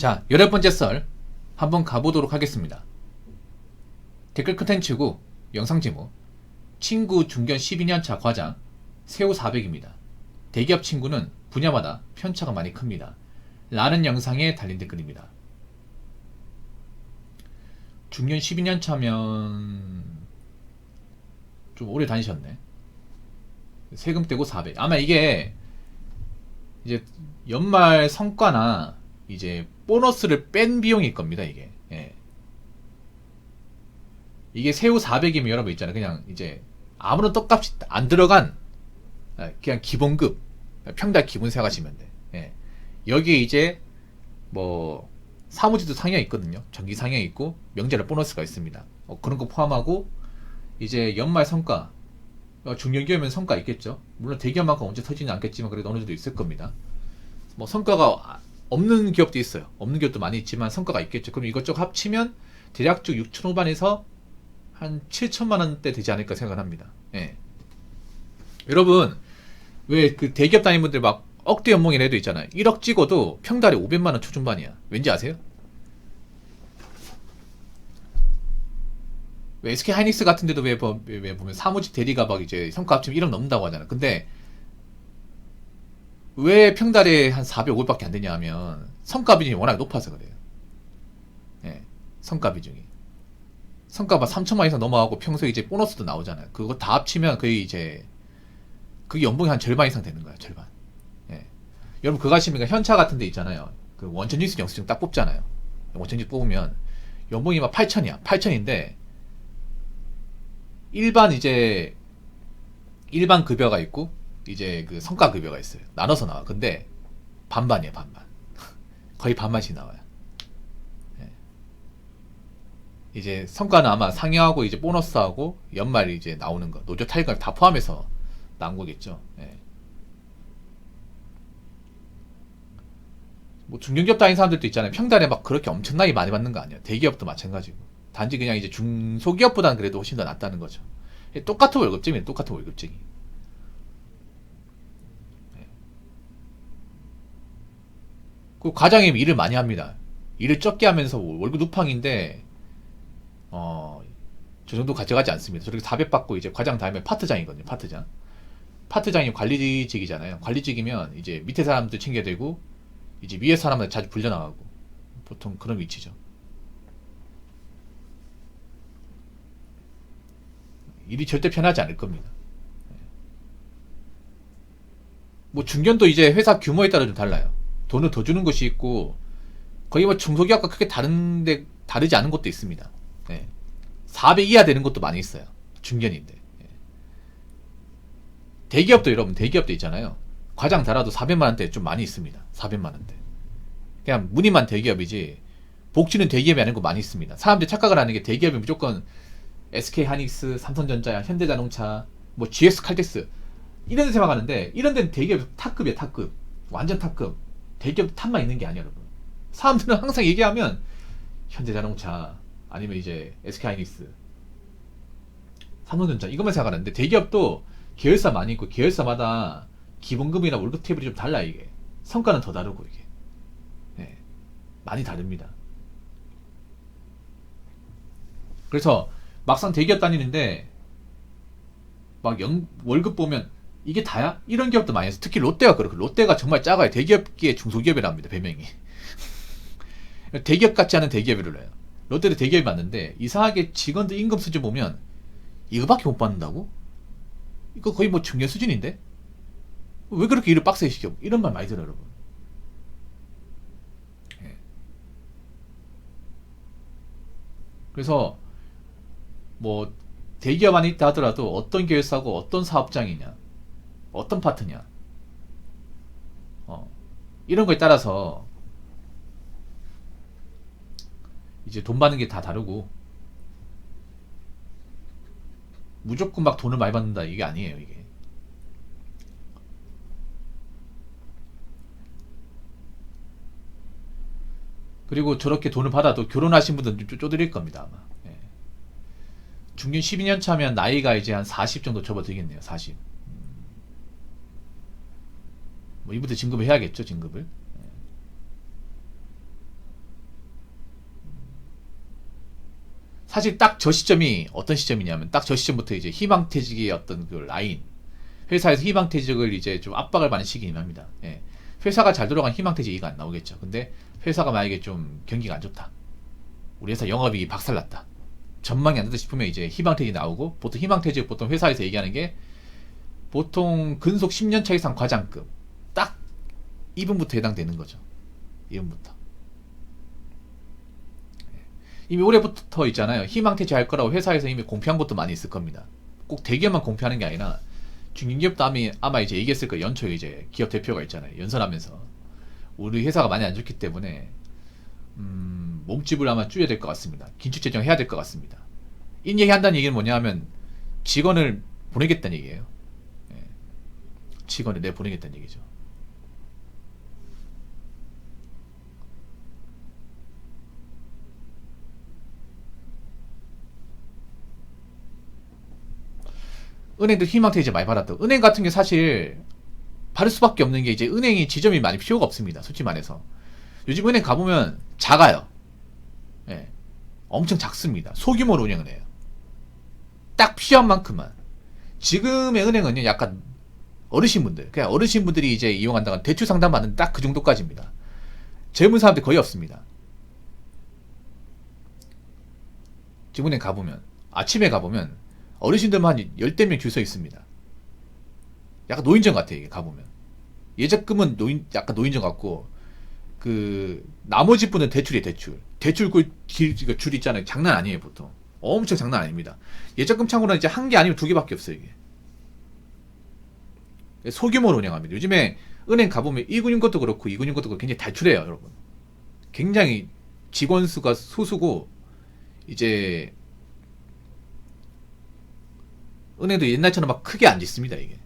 자, 열열 번째 썰 한번 가보도록 하겠습니다. 댓글 컨텐츠고 영상 제목 친구 중견 12년차 과장 세호 400입니다. 대기업 친구는 분야마다 편차가 많이 큽니다. 라는 영상에 달린 댓글입니다. 중견 12년 차면 좀 오래 다니셨네. 세금 떼고 400. 아마 이게 이제 연말 성과나 이제 보너스를 뺀 비용일 겁니다, 이게. 예. 이게 새우 400이면 여러분 있잖아요. 그냥 이제 아무런 떡값이 안 들어간 아, 그냥 기본급 평달 기본 생각하시면 돼. 예. 여기에 이제 뭐 사무직도 상향 있거든요. 전기 상향 있고 명절에 보너스가 있습니다. 어, 그런 거 포함하고 이제 연말 성과 어, 중견기업이면 성과 있겠죠. 물론 대기업만큼 언제 터지는 않겠지만 그래도 어느 정도 있을 겁니다. 뭐 성과가 없는 기업도 있어요. 없는 기업도 많이 있지만 성과가 있겠죠. 그럼 이것저것 합치면 대략적 6천 후반에서 한 7천만 원대 되지 않을까 생각을 합니다. 예. 여러분 왜 그 대기업 다니는 분들 막 억대 연봉이라도 있잖아요. 1억 찍어도 평달에 500만 원 초중반이야. 왠지 아세요? 왜 SK 하이닉스 같은 데도 왜, 보- 왜, 왜 보면 사무직 대리가 막 이제 성과 합치면 1억 넘는다고 하잖아. 근데 왜 평달에 한 400, 500밖에 안 되냐 하면 성과 비중이 워낙 높아서 그래요. 예. 성과 비중이. 성과가 3천만 이상 넘어가고 평소에 이제 보너스도 나오잖아요. 그거 다 합치면 거의 이제 그게 연봉이 한 절반 이상 되는 거예요. 절반. 예. 여러분 그거 아십니까? 현차 같은 데 있잖아요. 그 원천지수 영수증 딱 뽑잖아요. 원천지 뽑으면 연봉이 막 8천이야. 8천인데 일반 이제 일반 급여가 있고 이제 그 성과 급여가 있어요. 나눠서 나와. 근데 반반이에요, 반반. 거의 반반씩 나와요. 예. 이제 성과는 아마 상여하고 이제 보너스하고 연말 이제 나오는 거, 노조 타격을 다 포함해서 나온 거겠죠. 예. 뭐 중견기업 다닌 사람들도 있잖아요. 평달에 막 그렇게 엄청나게 많이 받는 거 아니에요. 대기업도 마찬가지고. 단지 그냥 이제 중소기업보다는 그래도 훨씬 더 낫다는 거죠. 예, 똑같은 월급쟁이에요. 똑같은 월급쟁이. 그 과장이 일을 많이 합니다. 일을 적게 하면서 월급 누팡인데 어, 저 정도 가져가지 않습니다. 저렇게 400 받고 이제 과장 다음에 파트장이거든요. 파트장. 파트장이 관리직이잖아요. 관리직이면 이제 밑에 사람들 챙겨야 되고 이제 위에 사람들 자주 불려나가고 보통 그런 위치죠. 일이 절대 편하지 않을 겁니다. 뭐 중견도 이제 회사 규모에 따라 좀 달라요. 돈을 더 주는 것이 있고 거의 뭐 중소기업과 크게 다른데 다르지 않은 것도 있습니다. 네. 400 이하 되는 것도 많이 있어요. 중견인데. 예. 대기업도 여러분 대기업도 있잖아요. 과장 달아도 400만 원대 좀 많이 있습니다. 400만 원대. 그냥 무늬만 대기업이지 복지는 대기업이 아닌 거 많이 있습니다. 사람들이 착각을 하는 게 대기업이 무조건 SK 하닉스, 삼성전자, 현대자동차, 뭐 GS 칼텍스 이런 데 생각하는데 이런 데는 대기업 탑급이야 탑급 완전 탑급 대기업 탑만 있는 게 아니야 여러분. 사람들은 항상 얘기하면 현대자동차 아니면 이제 SK 하이닉스 삼성전자 이것만 생각하는데 대기업도 계열사 많이 있고 계열사마다 기본급이나 월급 테이블이 좀 달라 이게. 성과는 더 다르고 이게. 네, 많이 다릅니다. 그래서 막상 대기업 다니는데 막 연, 월급 보면 이게 다야? 이런 기업도 많이 해서 특히 롯데가 그렇고 롯데가 정말 작아요. 대기업계 중소기업이랍니다. 배명이. 대기업 같지 않은 대기업이를 해요. 롯데도 대기업이 맞는데 이상하게 직원들 임금 수준 보면 이거밖에 못 받는다고? 이거 거의 뭐 중견 수준인데? 왜 그렇게 일을 빡세게 시켜? 이런 말 많이 들어요, 여러분. 예. 그래서 뭐 대기업 안에 있다 하더라도 어떤 계열사고 어떤 사업장이냐 어떤 파트냐? 어, 이런 거에 따라서 이제 돈 받는 게 다 다르고 무조건 막 돈을 많이 받는다 이게 아니에요 이게. 그리고 저렇게 돈을 받아도 결혼하신 분들은 좀 쪼드릴 겁니다 아마. 예. 중견 12년 차면 나이가 이제 한 40 정도 접어들겠네요 40 뭐 이분들 진급을 해야겠죠 진급을 사실 딱 저 시점이 어떤 시점이냐면 딱 저 시점부터 이제 희망퇴직의 어떤 그 라인 회사에서 희망퇴직을 이제 좀 압박을 받는 시기긴 합니다. 예. 회사가 잘 돌아간 희망퇴직 이가안 나오겠죠. 근데 회사가 만약에 좀 경기가 안 좋다. 우리 회사 영업이 박살났다. 전망이 안 된다 싶으면 이제 희망퇴직이 나오고 보통 희망퇴직 보통 회사에서 얘기하는 게 보통 근속 10년 차 이상 과장급 2분부터 해당되는 거죠. 2분부터. 예. 이미 올해부터 있잖아요. 희망 퇴치할 거라고 회사에서 이미 공표한 것도 많이 있을 겁니다. 꼭 대기업만 공표하는 게 아니라 중견기업도 아마 이제 얘기했을 거예요. 연초에 이제 기업 대표가 있잖아요. 연설하면서 우리 회사가 많이 안 좋기 때문에 음, 몸집을 아마 줄여야 될 것 같습니다. 긴축 재정 해야 될 것 같습니다. 인 얘기한다는 얘기는 뭐냐면 직원을 보내겠다는 얘기예요. 예. 직원을 내 보내겠다는 얘기죠. 은행도 희망퇴 이제 많이 받았다. 은행 같은 게 사실 받을 수밖에 없는 게 이제 은행이 지점이 많이 필요가 없습니다. 솔직히 말해서. 요즘 은행 가보면 작아요. 예. 엄청 작습니다. 소규모로 운영을 해요. 딱 필요한 만큼만. 지금의 은행은요, 약간 어르신분들, 그냥 어르신분들이 이제 이용한다는 대출 상담 받는 딱 그 정도까지입니다. 젊은 사람들 거의 없습니다. 지금 은행 가보면, 아침에 가보면, 어르신들만 한 열댓 명줄 서 있습니다. 약간 노인정 같아, 이게 가보면. 예적금은 노인, 약간 노인정 같고, 그, 나머지 분은 대출이에요, 대출. 대출 그 길, 그줄 있잖아요. 장난 아니에요, 보통. 엄청 장난 아닙니다. 예적금 창구는 이제 한 개 아니면 두 개밖에 없어요, 이게. 소규모로 운영합니다. 요즘에 은행 가보면 1군인 것도 그렇고 2군인 것도 그렇고 굉장히 탈출해요, 여러분. 굉장히 직원 수가 소수고, 이제, 은행도 옛날처럼 막 크게 안 짓습니다, 이게.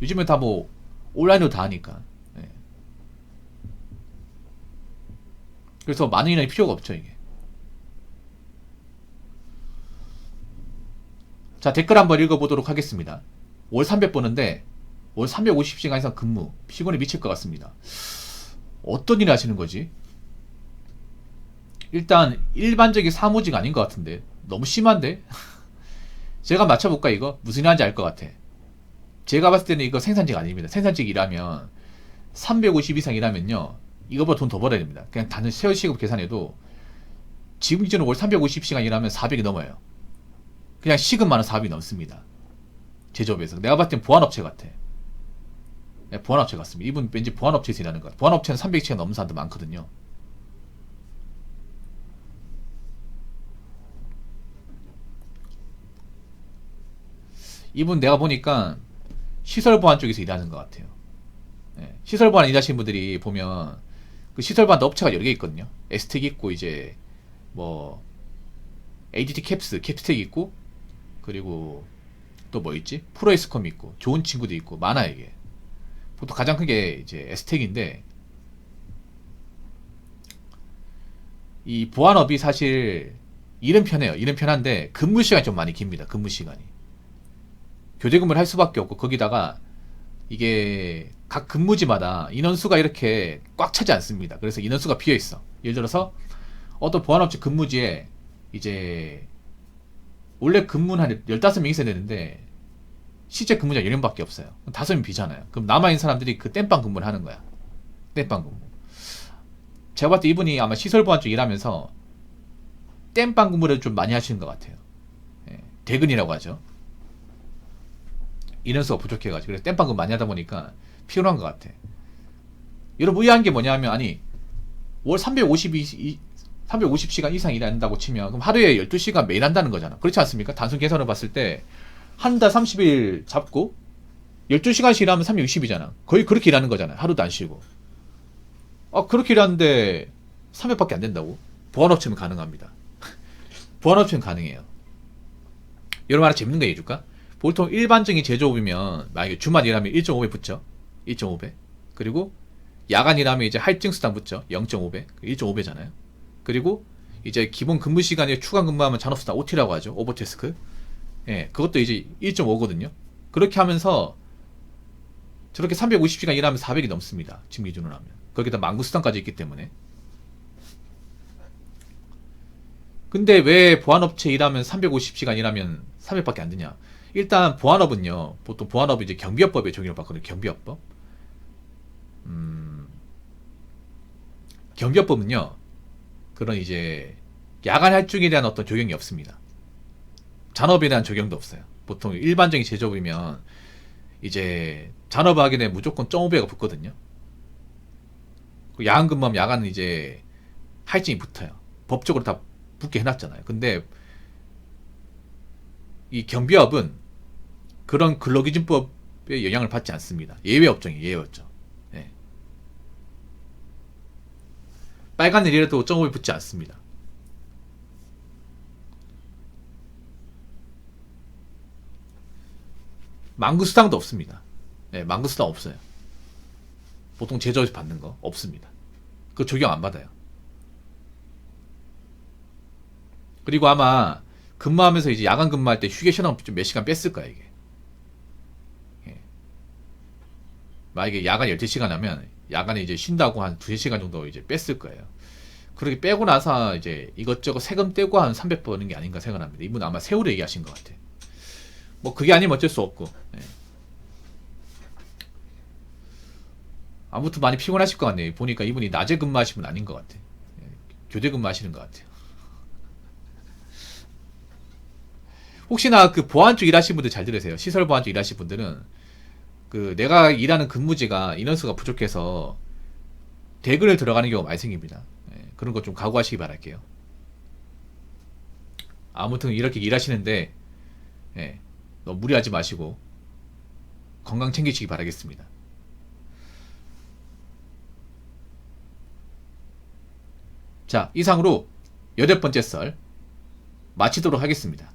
요즘엔 다 뭐, 온라인으로 다 하니까. 예. 그래서 많은 인원이 필요가 없죠, 이게. 자, 댓글 한번 읽어보도록 하겠습니다. 월 300 버는데, 월 350시간 이상 근무. 피곤에 미칠 것 같습니다. 어떤 일 하시는 거지? 일단, 일반적인 사무직 아닌 것 같은데. 너무 심한데? 제가 맞춰볼까, 이거? 무슨 일 하는지 알 것 같아. 제가 봤을 때는 이거 생산직 아닙니다. 생산직 일하면, 350 이상 일하면요. 이거보다 돈 더 벌어야 됩니다. 그냥 단순 세월 시급 계산해도, 지금 기준으로 월 350시간 일하면 400이 넘어요. 그냥 시급만 은 400이 넘습니다. 제조업에서. 내가 봤을 땐 보안업체 같아. 네, 보안업체 같습니다. 이분 왠지 보안업체에서 일하는 것 같아. 보안업체는 300시간 넘는 사람도 많거든요. 이분 내가 보니까 시설 보안 쪽에서 일하는 것 같아요. 예, 시설 보안 일하시는 분들이 보면 그 시설 보안 업체가 여러 개 있거든요. 에스텍 있고 이제 뭐 ADT 캡스 캡스텍 있고 그리고 또 뭐 있지? 프로에스컴 있고 좋은 친구도 있고 많아 이게. 보통 가장 큰 게 이제 에스텍인데 이 보안업이 사실 일은 편해요. 일은 편한데 근무 시간이 좀 많이 깁니다. 근무 시간이. 교대 근무를 할 수밖에 없고 거기다가 이게 각 근무지마다 인원수가 이렇게 꽉 차지 않습니다. 그래서 인원수가 비어 있어. 예를 들어서 어떤 보안업체 근무지에 이제 원래 근무는 한 15명 있어야 되는데 실제 근무자 10명밖에 없어요. 5명 비잖아요. 그럼 남아있는 사람들이 그 땜빵 근무를 하는 거야. 땜빵 근무. 제가 봤을 때 이분이 아마 시설보안 쪽 일하면서 땜빵 근무를 좀 많이 하시는 것 같아요. 예, 대근이라고 하죠. 인원수가 부족해가지고 그래서 땜빵 근무 많이 하다 보니까 피곤한 것 같아. 여러분 의아한 게 뭐냐면 아니 월 352, 350시간 이상 일한다고 치면 그럼 하루에 12시간 매일 한다는 거잖아. 그렇지 않습니까? 단순 계산을 봤을 때 한 달 30일 잡고 12시간씩 일하면 360이잖아. 거의 그렇게 일하는 거잖아. 하루도 안 쉬고. 아, 그렇게 일하는데 300밖에 안 된다고? 보안업체는 가능합니다. 보안업체는 가능해요. 여러분 하나 재밌는 거 얘기해줄까? 보통 일반적인 제조업이면 만약에 주말 일하면 1.5배 붙죠. 1.5배. 그리고 야간 일하면 이제 할증 수당 붙죠. 0.5배. 1.5배잖아요. 그리고 이제 기본 근무 시간에 추가 근무하면 잔업수당 OT라고 하죠. 오버테스크. 예, 그것도 이제 1.5거든요. 그렇게 하면서 저렇게 350시간 일하면 400이 넘습니다. 지금 기준으로 하면. 거기다 만구 수당까지 있기 때문에. 근데 왜 보안업체 일하면 350시간 일하면 300밖에 안 되냐? 일단 보안업은요, 보통 보안업이 이제 경비업법에 적용을 받거든요. 경비업법. 음, 경비업법은요, 그런 이제 야간 활동에 대한 어떤 적용이 없습니다. 잔업에 대한 적용도 없어요. 보통 일반적인 제조업이면 이제 잔업하게 되면 무조건 0.5배가 붙거든요. 그 야간 근무하면 야간은 이제 할증이 붙어요. 법적으로 다 붙게 해놨잖아요. 근데 이 경비업은 그런 근로기준법의 영향을 받지 않습니다. 예외 업종이에요. 예외 업종. 예. 빨간 일이라도 0.5배 붙지 않습니다. 망구 수당도 없습니다. 네, 망구 수당 없어요. 보통 제조업에서 받는 거 없습니다. 그 적용 안 받아요. 그리고 아마 근무하면서 이제 야간 근무할 때 휴게 시간 좀 몇 시간 뺐을 거야 이게. 예. 만약에 야간 12시간 하면 야간에 이제 쉰다고 한 2시간 정도 이제 뺐을 거예요. 그렇게 빼고 나서 이제 이것저것 세금 떼고 한 300 버는 게 아닌가 생각합니다. 이분 아마 세월호 얘기하신 것 같아. 뭐 그게 아니면 어쩔 수 없고. 예. 아무튼 많이 피곤하실 것 같네요. 보니까 이분이 낮에 근무하시면 아닌 것 같아. 예. 교대 근무하시는 것 같아요. 혹시나 그 보안 쪽 일하시는 분들 잘 들으세요. 시설 보안 쪽 일하시는 분들은 그 내가 일하는 근무지가 인원수가 부족해서 대근을 들어가는 경우가 많이 생깁니다. 예, 그런 거좀 각오하시기 바랄게요. 아무튼 이렇게 일하시는데 예, 너무 무리하지 마시고 건강 챙기시기 바라겠습니다. 자, 이상으로 여덟 번째 썰 마치도록 하겠습니다.